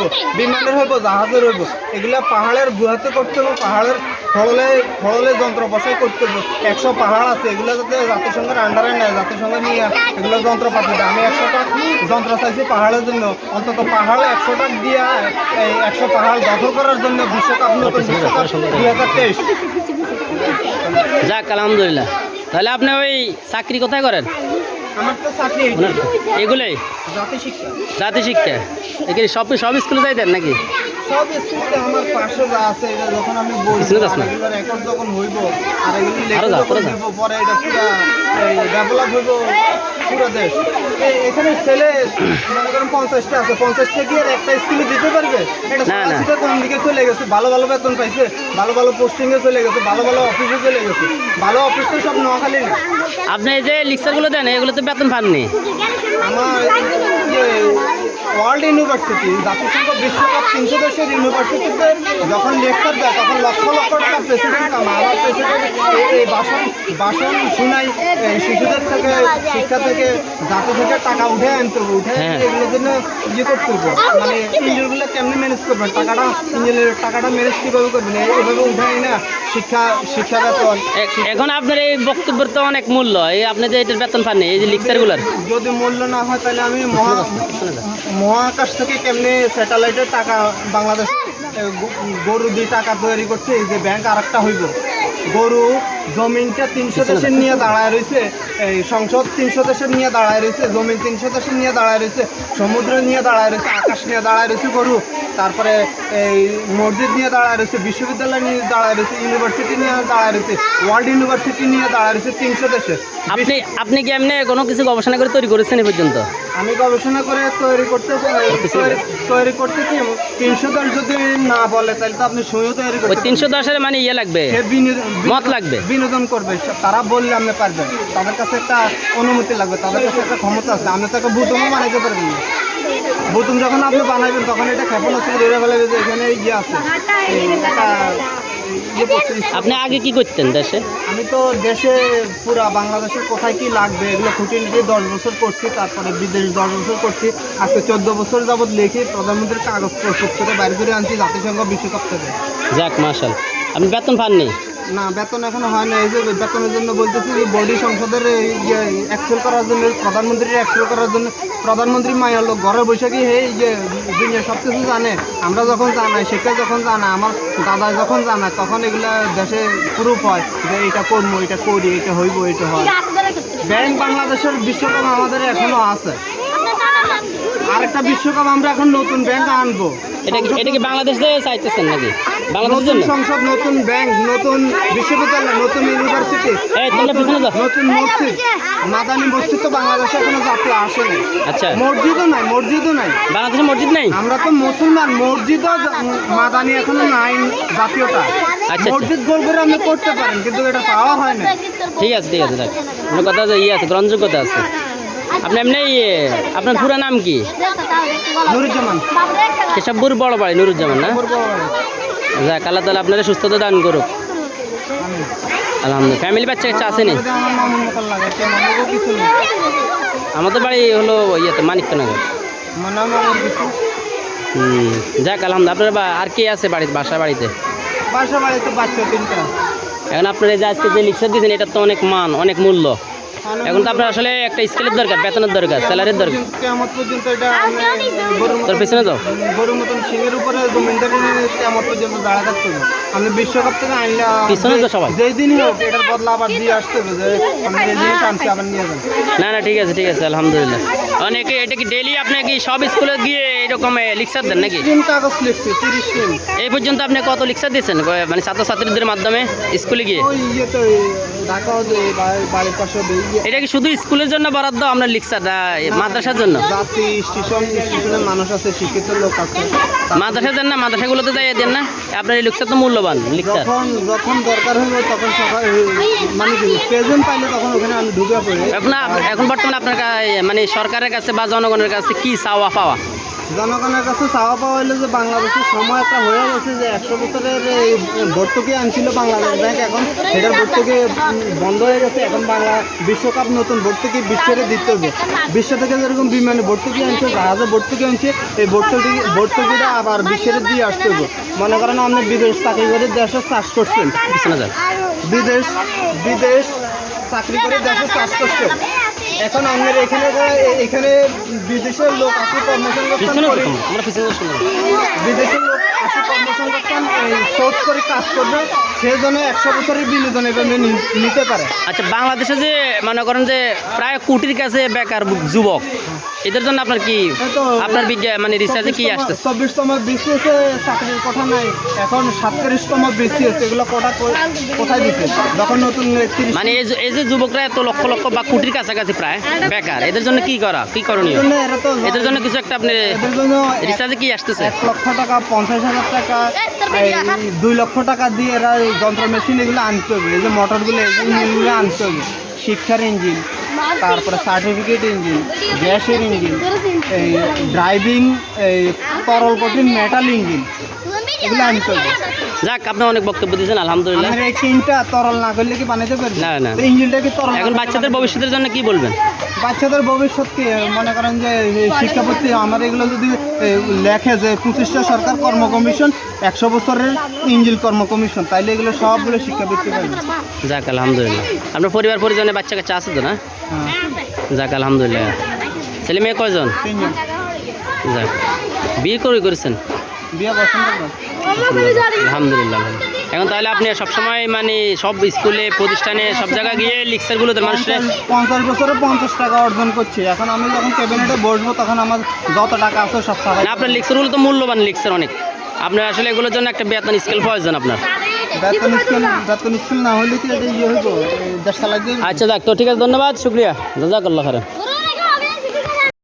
হইব বিমানের হইব জাহাজের হইব। এগুলা পাহাড়ের গুহাতে করতে হবে পাহাড়ের ফলে ফলে যন্ত্র বসাই করতে হবে একশো পাহাড় আছে এগুলো যাতে জাতিসংঘের আন্ডারে নেয় জাতিসংঘ নিয়ে এগুলো যন্ত্রপাতি দেয় আমি একশোটা যন্ত্র চাইছি পাহাড়ের জন্য। অন্তত পাহাড়ে একশোটা টাকা দিয়া এই একশো পাহাড় দখল করার জন্য বিশ্বকাপ নতুন বিশ্বকাপ দুই হাজার তেইশ। যাক আলহামদুলিল্লাহ। তাহলে আপনি ওই চাকরি কোথায় করেন? আমার তো চাকরি এগুলোই? জাতি শিক্ষা। জাতি শিক্ষা? এখানে সব সব স্কুলে যাইতেন নাকি? সব স্কুলে আমার পাশে যা আছে এটা যখন আমি? আর এগুলোর রেকর্ড যখন হইব আর এগুলো লেখা হইব পরে এটা পুরো ডেভেলপ হইব পুরো দেশ। এখানে ছেলে মনে করেন পঞ্চাশটা আছে পঞ্চাশটা কি আর একটা স্কুলে দিতে পারবে? এটা না। কোন দিকে চলে গেছে ভালো ভালো বেতন পাইছে ভালো ভালো পোস্টিংয়ে চলে গেছে ভালো ভালো অফিসে চলে গেছে। ভালো অফিস তো সব নোয়াখালী না আপনি যে লেকচারগুলো দেন এগুলো তো বেতন পাননি? আমার ওয়ার্ল্ড ইউনিভার্সিটি জাতিসংঘ বিশ্বকাপ তিনশো দেশের ইউনিভার্সিটিতে যখন লেকচার দেয় তখন লক্ষ লক্ষ টাকা প্রেসিডেন্ট আমার প্রেসিডেন্ট এই ভাষণ ভাষণ শুনাই শিশুদের থেকে শিক্ষা থেকে জাতি থেকে টাকা উঠে আনতে হবে উঠে হ্যাঁ। এগুলোর জন্য ইয়ে করতে হবে। মানে ইঞ্জিনগুলো কেমনি ম্যানেজ করবেন? টাকাটা ইঞ্জিনের টাকাটা ম্যানেজ কীভাবে করবেন? এই- এইভাবে উঠে না। শিক্ষা শিক্ষা বেতন এখন আপনার এই বক্তব্যের তো অনেক মূল্য। এই আপনি যে এটার বেতন পাননি এই যে লেকচারগুলোর যদি মূল্য না হয় তাহলে আমি মহা মহাকাশ থেকে কেমনি স্যাটেলাইটের টাকা বাংলাদেশ গরু দিয়ে টাকা তৈরি করছে এই যে ব্যাংক আর একটা হইব। গরু জমিনটা তিনশো দেশের নিয়ে দাঁড়ায় রয়েছে এই সংসদ তিনশো দেশের নিয়ে দাঁড়ায় রয়েছে জমিন তিনশো দেশের নিয়ে দাঁড়ায় রয়েছে সমুদ্র নিয়ে দাঁড়ায় রয়েছে। নিয়ে দাঁড়ায় রয়েছে গরু। তারপরে এই মসজিদ নিয়ে দাঁড়ায় রয়েছে বিশ্ববিদ্যালয় নিয়ে দাঁড়ায় রয়েছে ইউনিভার্সিটি নিয়ে দাঁড়ায় রয়েছে ওয়ার্ল্ড ইউনিভার্সিটি নিয়ে দাঁড়ায় রয়েছে তিনশো দেশে। আপনি আপনি কি এমনি কোনো কিছু গবেষণা করে তৈরি করেছেন এই পর্যন্ত? আমি গবেষণা করে তৈরি করতে তৈরি- করতে কি তিনশো দশ যদি না বলে তাহলে তো আপনি শুয়েও তৈরি ওই করতে তিনশো দশের মানে ইয়ে লাগবে মত লাগবে। বিনোদন করবে তারা বললে আপনি পারবেন। তাদের কাছে একটা অনুমতি লাগবে তাদের কাছে একটা ক্ষমতা আছে আমি তাকে বুতুমও বানাইতে পারবেন না। বুতুম যখন আপনি বানাবেন তখন এটা ক্ষেপণাস্ত্র ধরে ফেলে যে এখানে ইয়ে আছে আপনি আগে কি করতেন দেশে? আমি তো দেশে পুরা বাংলাদেশের কোথায় কি লাগবে এগুলো খুঁটিয়ে দশ বছর করছি তারপরে বিদেশ দশ বছর করছি আজকে চোদ্দ বছর যাবৎ লিখি প্রধানমন্ত্রীর কাগজ প্রস্তুত করে বাইরে করে আনছি জাতিসংঘ বিশ্বকাপ থেকে। যাক মার্শাল আপনি বেতন পাননি? না বেতন এখনও হয় না এই যে বেতনের জন্য বলতেছি বডি সংসদের এক্সেল করার জন্য প্রধানমন্ত্রীর এক্সেল করার জন্য প্রধানমন্ত্রী মায়ের লোক ঘরে বসে কি হে যে দুনিয়া সব কিছু জানে আমরা যখন জানাই শিক্ষা যখন জানা আমার দাদা যখন জানায় তখন এগুলা দেশে প্রুফ হয় যে এটা করব এটা করি এটা হইব এটা হয়। ব্যাংক বাংলাদেশের বিশ্বকাপ আমাদের এখনও আছে। আরেকটা বিশ্বকাপ আমরা এখন নতুন ব্যাংক আনব। এটা কি- এটা কি বাংলাদেশ চাইতেছেন নাকি? বাংলাদেশের নতুন জন্য? সংসদ নতুন ব্যাংক নতুন বিশ্ববিদ্যালয় নতুন ইউনিভার্সিটি এই, তোমরা পিছনে যাও। নতুন মসজিদ। মাদানী মসজিদ তো বাংলাদেশে এখনও জাতীয় আসেনি। আচ্ছা। মসজিদও নাই মসজিদও নাই। বাংলাদেশের মসজিদ নেই? আমরা তো মুসলমান মসজিদও মাদানী এখনও নাই জাতীয়টা আচ্ছা। মসজিদ গোল করে আপনি করতে পারেন কিন্তু এটা পাওয়া হয় না। ঠিক আছে ঠিক আছে আপনার কথা ইয়ে আছে গ্রহণযোগ্যতা আছে। আপনি এমনি ইয়ে, আপনার পুরো নাম কি? নুরুজ্জামান। কেশবপুর বড় বাড়ি নুরুজ্জামান না? যাক আল্লাহ তাহলে আপনারা সুস্থতা দান করুক। আলহামদুলিল্লাহ। ফ্যামিলি বাচ্চা কাচ্চা আসেনি কিছু নেই আমাদের বাড়ি হলো ইয়েতে মানিকনগর মানে হুম যাক আলহামদুলিল্লাহ। আপনার বা- আর কে আছে বাড়িতে বাসা বাড়িতে? বাসা বাড়িতে বাচ্চা তিনটা। এখন আপনার যে আজকে যে লিক্সার দিয়েছেন এটার তো অনেক মান অনেক মূল্য। এখন তো আপনার আসলে একটা স্কেলের দরকার বেতনের দরকার স্যালারির দরকার। কেমন পর্যন্ত এটা তোর পেছনে যাও গরুর মতন সিংহের উপরে জমিনদারি কেমন পর্যন্ত দাঁড়া থাকতে হবে। আমি বিশ্বকাপ থেকে আনলাম পিছনে তো সবাই। যেই দিনই হোক এটার বদলা আবার দিয়ে আসতে হবে যে আমি যে জিনিস আনছি আবার নিয়ে যান না না ঠিক আছে ঠিক আছে আলহামদুলিল্লাহ। অনেকে এটা কি ডেলি আপনি কি সব স্কুলে গিয়ে এরকম লিক্সার দেন নাকি? তিন কাগজ লিখছি তিরিশ দিন। এই পর্যন্ত আপনি কত লিক্সার দিয়েছেন? মানে ছাত্রছাত্রীদের মাধ্যমে স্কুলে গিয়ে? ঢাকাও যে বাড়ির পাশে এটা কি শুধু স্কুলের জন্য বরাদ্দ? আমরা লিক্সার মাদ্রাসার জন্য? জাতি স্টেশন স্টেশনের মানুষ আছে শিক্ষিত লোক আছে। মাদ্রাসা দেন না মাদ্রাসাগুলোতে যাই দেন না? আপনার এই তো মূল্যবান লিক্সার যখন যখন দরকার তখন সকাল মানে প্রেজেন্ট পাইলে তখন ওখানে আমি ঢুকে পড়ি। এখন এখন বর্তমানে আপনার মানে সরকারের কাছে বা জনগণের কাছে কি চাওয়া পাওয়া? জনগণের কাছে চাওয়া পাওয়া হলো যে বাংলাদেশের সময় একটা হয়ে গেছে যে একশো বছরের এই ভর্তুকি আনছিল বাংলাদেশ ব্যাংক এখন। এটার ভর্তুকি বন্ধ হয়ে গেছে। এখন বাংলা বিশ্বকাপ নতুন ভর্তুকি বিশ্বের দিতে হবে। বিশ্ব থেকে যেরকম বিমানে ভর্তুকি আনছে জাহাজে ভর্তুকি আনছে এই ভর্তুকি ভর্তুকিটা আবার বিশ্বের দিয়ে আসতে হবে। মনে করেন আপনি বিদেশ চাকরি করে দেশে চাষ করছেন। বিদেশ বিদেশ চাকরি করে দেশে চাষ করছেন। এখন আমাদের এখানে এখানে বিদেশের লোক আসে কর্মসংস্থান। বিদেশের লোক আসে কর্মসংস্থান সোর্স করে কাজ করবে সে যেন একশো বছরের বিনোদন এভাবে নিতে পারে। আচ্ছা বাংলাদেশে যে মনে করেন যে প্রায় কোটির কাছে বেকার যুবক এদের জন্য আপনার কি আপনার বিজ্ঞান মানে রিসার্চে কি আসতেছে চব্বিশতম বিসিএসে চাকরির কথা নাই। এখন সাতত্রিশতম বিসিএস এগুলো কোটা কোথায় দিচ্ছে যখন নতুন মানে এই যে- যুবকরা এত লক্ষ লক্ষ বা কোটির কাছাকাছি প্রায় বেকার এদের জন্য কি করা কি করণীয়? জন্য এদের জন্য কিছু একটা আপনি রিসার্চে কি আসতেছে? এক লক্ষ টাকা পঞ্চাশ হাজার টাকা এই দুই লক্ষ টাকা দিয়ে এরা এই যন্ত্র মেশিন এগুলো আনতে হবে। এই যে মোটরগুলো ইঞ্জিনগুলো আনতে হবে। শিক্ষার ইঞ্জিন তারপরে সার্টিফিকেট ইঞ্জিন গ্যাসের ইঞ্জিন এই ড্রাইভিং এই তরল কঠিন মেটাল ইঞ্জিন এগুলো আনতে হবে যাক আপনি অনেক বক্তব্য দিয়েছেন আলহামদুলিল্লাহ। এই তরল না করলে কি বানাইতে পারবে? না, না। ইঞ্জিনটা কি তরল এখন বাচ্চাদের ভবিষ্যতের জন্য কি বলবেন? বাচ্চাদের ভবিষ্যৎ কি? মনে করেন যে এই শিক্ষাপত্তি আমার এগুলো যদি লেখে যে পঁচিশটা সরকার কর্ম কমিশন একশো বছরের ইঞ্জিল কর্ম কমিশন তাইলে এগুলো সবগুলো শিক্ষাবৃত্তি পাইবে। যাক আলহামদুলিল্লাহ। আপনার পরিবার পরিজনে বাচ্চা কাচ্চা আছে তো না? হ্যাঁ। যাক আলহামদুলিল্লাহ। ছেলে মেয়ে কয়জন? যাক বিয়ে করে করেছেন? আলহামদুলিল্লাহ এখন তাহলে আপনি সবসময় মানে সব স্কুলে প্রতিষ্ঠানে সব জায়গায় গিয়ে লিক্সারগুলোতে মানুষের পঞ্চাশ- বছরে পঞ্চাশ টাকা অর্জন করছি। এখন আমি যখন ক্যাবিনেটে বসবো তখন আমার যত টাকা আছে সব টাকা না আপনার লিক্সারগুলো তো মূল্যবান লিক্সার অনেক। আপনার আসলে এগুলোর জন্য একটা বেতন স্কেল প্রয়োজন আপনার। বেতন স্কুল বেতন স্কুল না হলে কি এটা ইয়ে হইব? আচ্ছা যাক তো ঠিক আছে ধন্যবাদ শুক্রিয়া। জাজাকাল্লাহ খারাপ